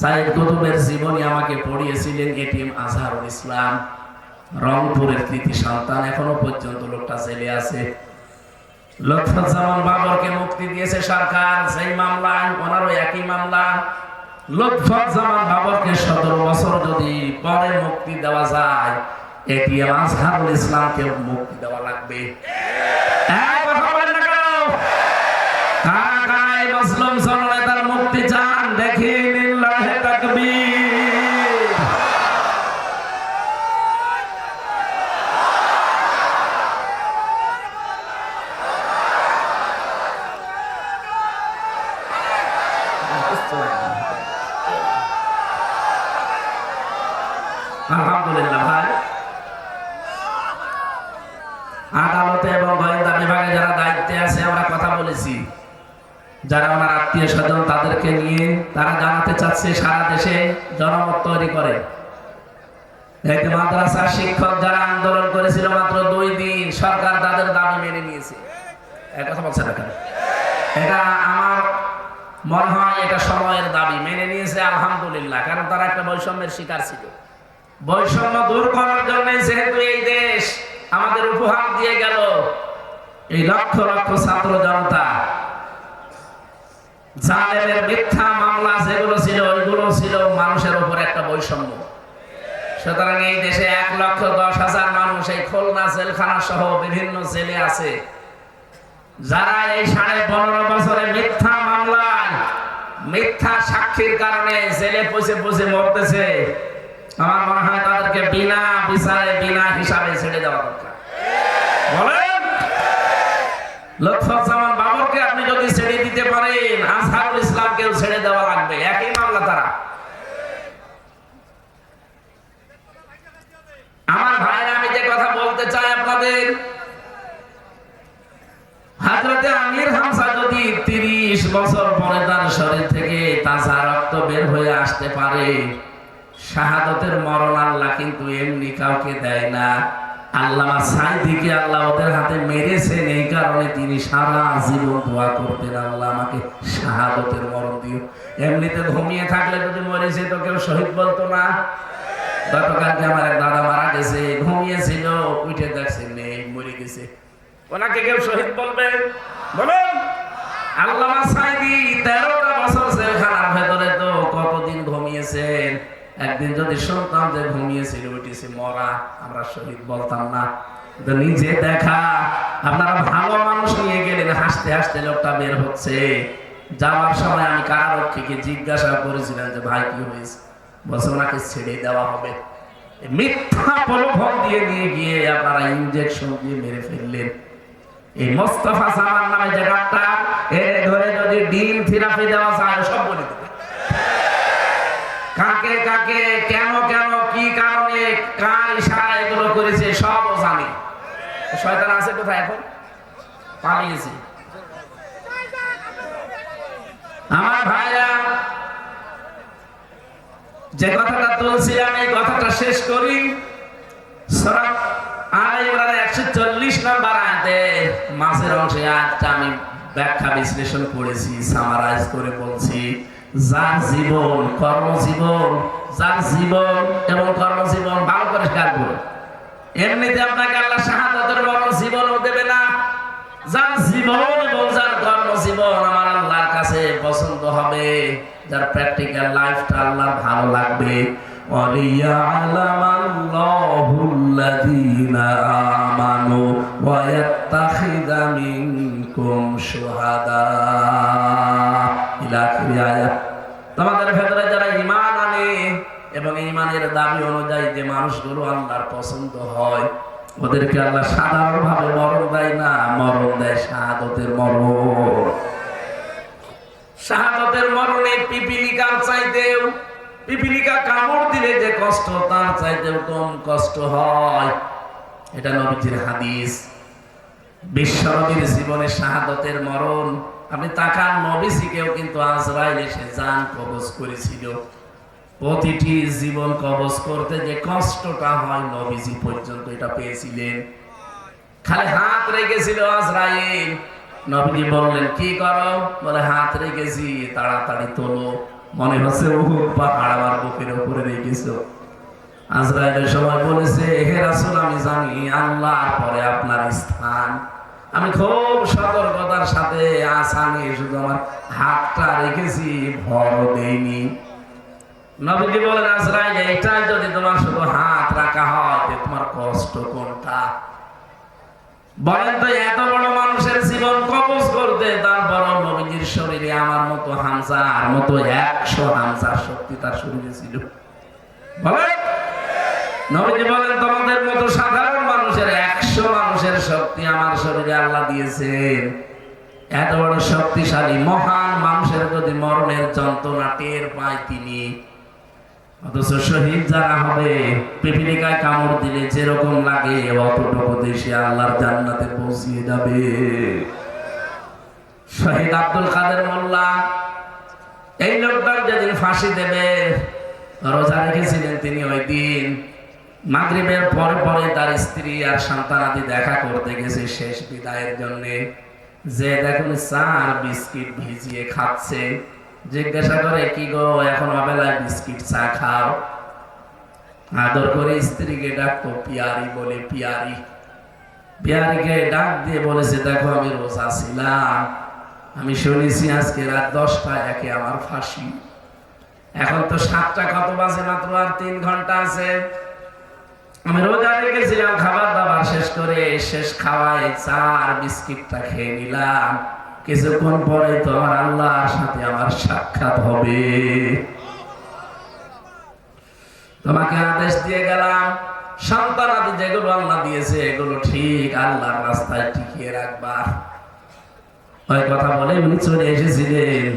সাইদ কুতুবের জীবনী আমাকে পড়িয়েছিলেন এটিএম আজহারুল ইসলাম, রংপুরের কৃতি সন্তান, এখনও পর্যন্ত লোকটা জেলে আছে। লৎফুজ্জামান বাবরকে মুক্তি দিয়েছে সরকার সেই মামলায় ওনারও একই মামলা। বাবরকে সতেরো বছর যদি পরে মুক্তি দেওয়া যায়, এটিএম আজহারুল ইসলামকে মুক্তি দেওয়া লাগবে। কথা বলেন না কেন? আলহামদুলিল্লাহ আদালতে এবং গোয়েন্দা বিভাগে যারা দায়িত্বে আছে, আমরা কথা বলেছি। যারা ওনার আত্মীয় স্বজন তাদেরকে নিয়ে তারা জানাতে চাচ্ছে সারা দেশে জনমত তৈরি করে। যে মাদ্রাসার শিক্ষক যারা আন্দোলন করেছিল মাত্র দুই দিন, সরকার তাদের দাবি মেনে নিয়েছে। কথা বলছে এটা আমার মনে হয় এটা সময়ের দাবি, মেনে নিয়েছে আলহামদুলিল্লাহ, কারণ তারা একটা বৈষম্যের শিকার ছিল। বৈষম্য দূর করার জন্য যেহেতু এই দেশ আমাদের উপহার দিয়ে গেল, এই লক্ষ লক্ষ ছাত্র জনতা, জালেমের মিথ্যা মামলা যেগুলো ছিল, ওইগুলো ছিল মানুষের উপর একটা বৈষম্য। সুতরাং এই দেশে এক লক্ষ দশ হাজার মানুষ, এই খুলনা জেলখানা সহ বিভিন্ন জেলে আছে, যারা এই সাড়ে পনেরো বছরে মিথ্যা মামলায় মিথ্যা সাক্ষীর কারণে জেলে পচে পচে মরতেছে। আমার মনে হয় তাদেরকে বিনা বিচারে, বিনা হিসাবে ছেড়ে দেওয়া দরকার। বলেন? বাবরকে আপনি যদি ছেড়ে দিতে পারেন ইসলামকেও ছেড়ে দেওয়া লাগবে। একই মামলা তারা। আমার ভাইরা আমি যে কথা বলতে চাই আপনাদের, হাজরতে আমির হামসা যদি তিরিশ বছর পরে তার শরীর বের হয়ে আসতে পারে। শাহাদতের মরণ আল্লাহ কিন্তু এমনি কাউকে দেয় না। আল্লাহ সাইদিকে আল্লাহ ওদের হাতে মেরেছেন, এই কারণে তিনি সারা জীবন দোয়া করতেন, আল্লাহ আমাকে শাহাদতের মরণ দিও। এমনিতে ঘুমিয়ে থাকলে যদি কেউ শহীদ বলতো না। গতকালকে আমার এক দাদা মারা গেছে, ঘুমিয়েছিল, উঠে দেখছে নেই মরে গেছে। ওনাকে কেউ শহীদ বলবে? বলুন। আল্লামা সাইদি তেরোটা একদিন যদি শুনতাম যে ঘুমিয়েছিল উঠেছে মরা, আমরা শহীদ বলতাম না। নিজে দেখা, আপনারা ভালো মানুষ নিয়ে গেলেন, হাসতে হাসতে লোকটা বের হচ্ছে। যাওয়ার সময় আমি কারারক্ষীকে জিজ্ঞাসা করেছিলাম যে, ভাই, কি হয়েছে? বলছে, ওনাকে ছেড়ে দেওয়া হবে। মিথ্যা প্রলোভন দিয়ে নিয়ে গিয়ে আপনারা ইঞ্জেকশন দিয়ে মেরে ফেললেন। এই মোস্তফা সামান নামে যে ডাক্তার, এর ধরে যদি ডিম, থেরাপি দেওয়া যায়, সব বলে দেবে কাকে কাকে, কেন কেন, কি কারণে, কার ইশারা এগুলো করেছে, সব জানে। শয়তান আছে কোথায় এখন? পালিয়েছে। আমার ভাইরা, যে কথাটা তুলছিলাম, এই কথাটা শেষ করি। ইমরানের 140 নম্বর আয়াতে, মাঝের অংশে আয়াতটা আমি ব্যাখ্যা বিশ্লেষণ করেছি সামারাইজ করে বলছি। যার জীবন কর্মজীবন যার জীবন এবং কর্মজীবন ভালো করে খেয়াল করুন এমনিতে আপনাকে আল্লাহ শাহাদাতের বড় জীবনও দেবে না যার জীবন এবং যার কর্মজীবন আমার আল্লাহর কাছে পছন্দ হবে যার প্র্যাকটিক্যাল লাইফটা আল্লাহর ভালো লাগবে وَلِيَعْلَمَ اللَّهُ الَّذِينَ آمَنُوا وَيَتَّخِذَ مِنكُمْ شُهَدَاءَ ইলা আয়াত তোমাদের ভেতরে যারা ইমান আনে এবং ইমানের দাবি অনুযায়ী যে মানুষগুলো আল্লাহর পছন্দ হয়, ওদেরকে আল্লাহ সাধারণ ভাবে মরণ দেয় না, মরণ দেয় শাহাদতের মরণ। শাহাদতের মরণে পিপিলিকার চাইতেও, পিপিলিকা কামড় দিলে যে কষ্ট, তার চাইতেও কম কষ্ট হয়। এটা নবীজির হাদিস। বিশ্বনবীর জীবনে শাহাদতের মরণ। আপনি তাকান, নবীজিকেও কিন্তু আজরাইল এসে জান কবজ করেছিল। প্রতিটি জীবন কবজ করতে যে কষ্টটা হয় নবীজি পর্যন্ত এটা পেয়েছিলেন। খালি হাত রেখেছিল আজরাইল। নবীজি বললেন, কি করো? বলে, হাত রেখেছি, তাড়াতাড়ি তোলো। মনে হচ্ছে পাহাড় আমার বুকের উপরে রেখেছ। আজরাইলের সময় বলেছে, হে রাসূল, আমি জানি আল্লাহর পরে আপনার স্থান। আমি খুব সতর্কতার সাথে আসানি শুধু আমার হাতটা রেখেছি ভর দেইনি। নবীজি বলেন, আজরাইল, এটাই যদি তোমার শুধু হাত রাখা হয় তোমার কষ্ট কোনটা? বলেন তো, এত বড় মানুষের জীবন কবজ করতে তারপর নবীজির শরীরে আমার মতো হামজার মতো একশো হামজার শক্তি তার শরীরে ছিল। বলেন নবীজি বলেন, তোমাদের মতো সাধারণ মানুষের একশো মানুষের শক্তি আমার শরীরে আল্লাহ দিয়েছেন এত বড় শক্তিশালী, মহান মানুষের যদি মরণের যন্ত্রণা টের পায় তিনি। অথচ শহীদ যারা হবে পিপিলিকায় কামড় দিলে যেরকম লাগে, অতটুকু দেশে আল্লাহর জান্নাতে পৌঁছিয়ে যাবে। শহীদ আব্দুল কাদের মোল্লা, এই লোকটার যেদিন ফাঁসি দেবে, রোজা রেখেছিলেন তিনি ওই দিন। মাগরিবের পরে পরে তার স্ত্রী আর সন্তানাদি দেখা করতে গেছে শেষ বিদায়ের জন্য। যে দেখুন চার বিস্কিট ভিজিয়ে খাচ্ছে। জিজ্ঞাসা করে, কি গো, এখন অবেলায় বিস্কিট চা খাও? আদর করে স্ত্রীকে ডাকতো, পিয়ারি, বলে, পিয়ারি। পিয়ারিকে ডাক দিয়ে বলেছে, দেখো, আমি রোজা ছিলাম। আমি শুনেছি আজকে রাত দশটা একে আমার ফাঁসি। এখন তো সাতটা কত বাজে মাত্র আর তিন ঘণ্টা আছে। রোজা রেখেছিলাম, খাবার দাবার শেষ করে শেষ খাওয়ায় চার বিস্কিটটা খেয়ে নিলাম। কিছুক্ষণ পরে আল্লাহর সাথে আমার সাক্ষাৎ হবে। তোমাকে আদেশ দিয়ে গেলাম যেগুলো আল্লাহ দিয়েছে, এগুলো ঠিক আল্লাহর রাস্তায় টিকিয়ে রাখবা। ওই কথা বলে উনি চলে এসেছিলেন।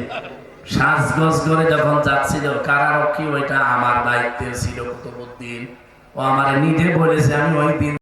সাজগোজ করে যখন যাচ্ছিল, কারারক্ষী ওইটা আমার দায়িত্বে ছিল কুতুবুদ্দিন ও আমার নিজে বলেছে আমি ওই দিন